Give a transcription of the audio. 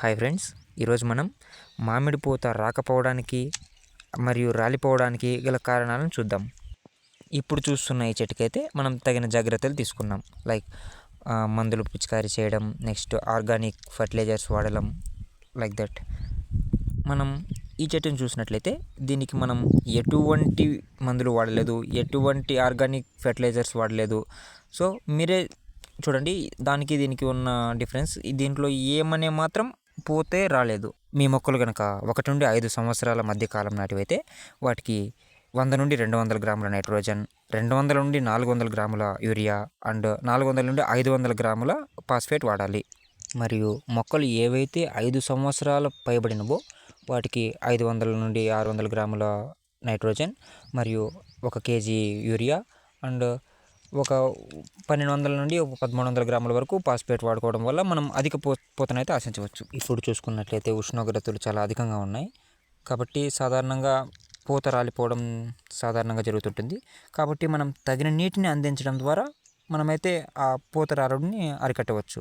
Hi friends ఈరోజు మనం మామిడి పూత రాకపోవడానికి మరియు రాలిపోవడానికి గల కారణాలను చూద్దాం. ఇప్పుడు చూస్తున్న ఈ చెట్టుకైతే మనం తగిన జాగ్రత్తలు తీసుకున్నాం. లైక్ మందులు పిచికారీ చేయడం నెక్స్ట్ ఆర్గానిక్ ఫర్టిలైజర్స్ వాడడం లైక్ దట్. మనం ఈ చెట్టుని చూసినట్లయితే దీనికి మనం ఎటువంటి మందులు వాడలేదు ఎటువంటి ఆర్గానిక్ ఫెర్టిలైజర్స్ వాడలేదు. సో మీరే చూడండి దానికి దీనికి ఉన్న డిఫరెన్స్. దీంట్లో ఏమనే మాత్రం పోతే రాలేదు. మీ మొక్కలు కనుక ఒకటి నుండి ఐదు సంవత్సరాల మధ్య కాలం నాటివైతే వాటికి వంద నుండి రెండు వందల గ్రాముల నైట్రోజన్ రెండు వందల నుండి నాలుగు వందల గ్రాముల యూరియా అండ్ నాలుగు వందల నుండి ఐదు వందల గ్రాముల పాస్ఫేట్ వాడాలి. మరియు మొక్కలు ఏవైతే ఐదు సంవత్సరాల పైబడినవో వాటికి ఐదు వందల నుండి ఆరు వందల గ్రాముల నైట్రోజన్ మరియు ఒక కేజీ యూరియా అండ్ ఒక పన్నెండు వందల నుండి ఒక పదమూడు వందల గ్రాముల వరకు పాస్పేట్ వాడుకోవడం వల్ల మనం అధిక పో పూతనైతే ఆశించవచ్చు. ఇప్పుడు చూసుకున్నట్లయితే ఉష్ణోగ్రతలు చాలా అధికంగా ఉన్నాయి. కాబట్టి సాధారణంగా పూత రాలిపోవడం సాధారణంగా జరుగుతుంటుంది. కాబట్టి మనం తగిన నీటిని అందించడం ద్వారా మనమైతే ఆ పూత రాలుడిని అరికట్టవచ్చు.